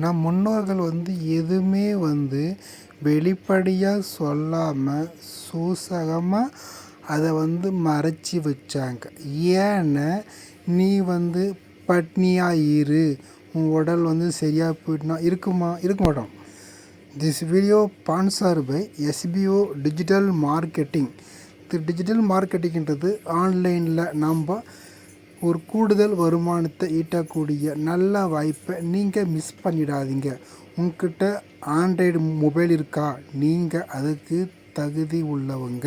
நம் முன்னோர்கள் வந்து எதுவுமே வந்து வெளிப்படையாக சொல்லாமல் சூசகமாக அதை வந்து மறைச்சி வச்சாங்க. ஏன்னா நீ வந்து பட்னியாக இரு. உன் உடல் வந்து சரியாக போயிட்டுனா இருக்குமா? இருக்க மாட்டோம். This video sponsor by SPO digital marketing இது டிஜிட்டல் மார்க்கெட்டிங்கிறது ஆன்லைனில் நம்ம ஒரு கூடுதல் வருமானத்தை ஈட்டக்கூடிய நல்ல வாய்ப்பை நீங்கள் மிஸ் பண்ணிடாதீங்க. உங்ககிட்ட ஆண்ட்ராய்டு மொபைல் இருக்கா? நீங்கள் அதுக்கு தகுதி உள்ளவங்க.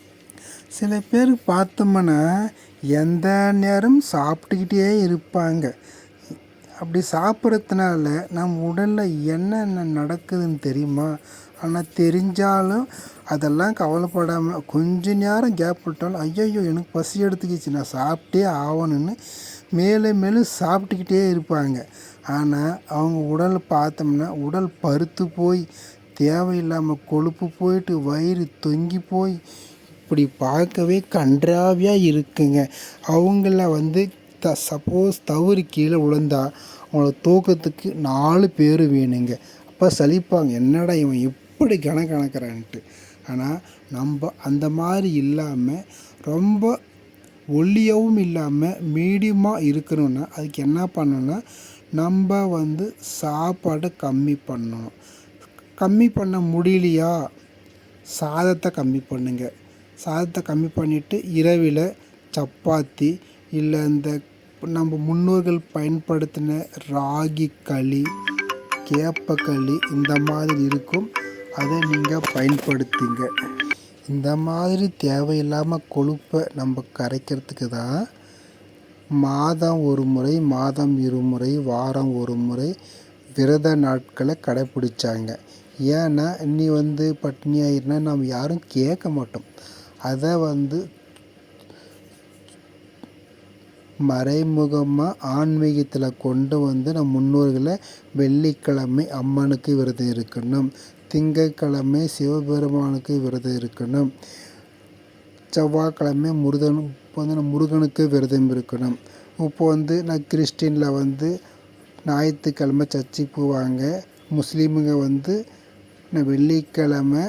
சில பேர் பார்த்தோம்னா எந்த நேரம் சாப்பிட்டுக்கிட்டே இருப்பாங்க. அப்படி சாப்பிட்றதுனால நம் உடலில் என்னென்ன நடக்குதுன்னு தெரியுமா? ஆனால் தெரிஞ்சாலும் அதெல்லாம் கவலைப்படாமல் கொஞ்ச நேரம் கேப் விட்டாலும் ஐயோ எனக்கு பசி எடுத்துக்கிச்சு நான் சாப்பிட்டே ஆகணும்னு மேலே மேலும் சாப்பிட்டுக்கிட்டே இருப்பாங்க. ஆனால் அவங்க உடலை பார்த்தோம்னா உடல் பருத்து போய் தேவையில்லாமல் கொழுப்பு போயிட்டு வயிறு தொங்கி போய் அப்படி பார்க்கவே கன்றாவியாக இருக்குங்க. அவங்கள வந்து த சப்போஸ் தவறி கீழே விழுந்தா அவங்கள தூக்கத்துக்கு நாலு பேர் வேணுங்க. அப்போ சலிப்பாங்க. என்னடா இவன் எப்படி கணக்கணக்கிறான்ட்டு ஆனால் நம்ம அந்த மாதிரி இல்லாமல் ரொம்ப ஒல்லியாகவும் இல்லாமல் மீடியமாக இருக்கணும்னா அதுக்கு என்ன பண்ணணும்னா நம்ம வந்து சாப்பாடை கம்மி பண்ணணும். கம்மி பண்ண முடியலையா? சாதத்தை கம்மி பண்ணுங்கள் சாதத்தை கம்மி பண்ணிவிட்டு இரவில் சப்பாத்தி இல்லை இந்த நம்ம முன்னோர்கள் பயன்படுத்தின ராகி களி கேப்பக்களி இந்த மாதிரி இருக்கும். அதை நீங்கள் பயன்படுத்துங்க. இந்த மாதிரி தேவையில்லாமல் கொழுப்பை நம்ம கரைக்கிறதுக்கு தான் மாதம் ஒரு முறை மாதம் இருமுறை வாரம் ஒரு முறை விரத நாட்களை கடைப்பிடிச்சாங்க. ஏன்னா நீ வந்து பட்னியாயிருந்தா நம்ம யாரும் கேட்க மாட்டோம். அதை வந்து மறைமுகமாக ஆன்மீகத்தில் கொண்டு வந்து நம் முன்னோர்களை வெள்ளிக்கிழமை அம்மனுக்கு விரதம் இருக்கணும். திங்கட்கிழமை சிவபெருமானுக்கு விரதம் இருக்கணும். செவ்வாய்க்கிழமை முருகன் இப்போ வந்து நம்ம முருகனுக்கு விரதம் இருக்கணும். இப்போ வந்து நான் கிறிஸ்டினில் வந்து ஞாயிற்றுக்கிழமை சர்ச்சுக்கு போவாங்க. முஸ்லீமுங்க வந்து நான் வெள்ளிக்கிழமை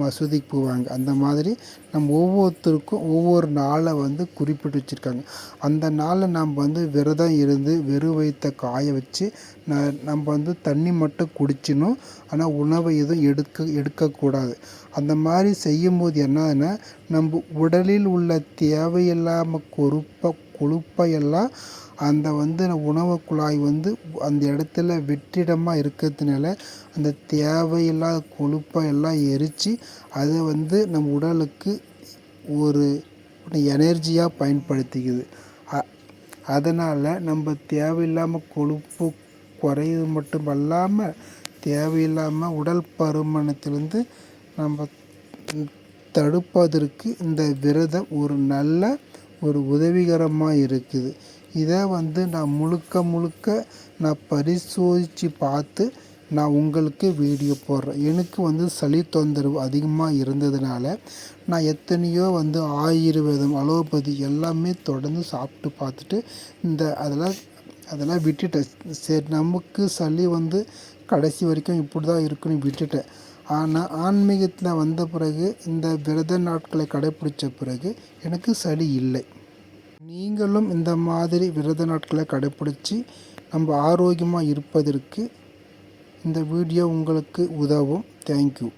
மசூதிக்கு போவாங்க. அந்த மாதிரி நம்ம ஒவ்வொருத்தருக்கும் ஒவ்வொரு நாளை வந்து குறிப்பிட்டு வச்சுருக்காங்க. அந்த நாளை நம்ம வந்து விரதம் இருந்து வெறும் வயிற்ற காய வச்சு ந நம்ம வந்து தண்ணி மட்டும் குடிச்சிடணும். ஆனால் உணவை எதுவும் எடுக்க எடுக்கக்கூடாது. அந்த மாதிரி செய்யும்போது என்னதுன்னா நம்ம உடலில் உள்ள தேவையில்லாமல் கொழுப்பை கொழுப்பையெல்லாம் அந்த வந்து உணவு குழாய் வந்து அந்த இடத்துல வெற்றிடமாக இருக்கிறதுனால அந்த தேவையில்லாத கொழுப்பை எல்லாம் எரித்து அதை வந்து நம் உடலுக்கு ஒரு எனர்ஜியாக பயன்படுத்திக்குது. அ அதனால் நம்ம தேவையில்லாமல் கொழுப்பு குறையுது மட்டும் அல்லாமல் தேவையில்லாமல் உடல் பருமனத்திலிருந்து நம்ம தடுப்பதற்கு இந்த விரதம் ஒரு நல்ல ஒரு உதவிகரமாக இருக்குது. இதை வந்து நான் முழுக்க முழுக்க நான் பரிசோதித்து பார்த்து நான் உங்களுக்கு வீடியோ போடுறேன். எனக்கு வந்து சளி தொந்தரவு அதிகமாக இருந்ததுனால நான் எத்தனையோ வந்து ஆயுர்வேதம் அலோபதி எல்லாமே தொடர்ந்து சாப்பிட்டு பார்த்துட்டு இந்த அதெல்லாம் அதெல்லாம் விட்டுட்டேன். சரி நமக்கு சளி வந்து கடைசி வரைக்கும் இப்படி தான் இருக்குன்னு விட்டுட்டேன். ஆனால் ஆன்மீகத்தில் வந்த பிறகு இந்த விரத நாட்களை கடைப்பிடிச்ச பிறகு எனக்கு சளி இல்லை. நீங்களும் இந்த மாதிரி விரத நாட்களை கடைப்பிடிச்சி நம்ம ஆரோக்கியமாக இருப்பதற்கு இந்த வீடியோ உங்களுக்கு உதவும். தேங்க்யூ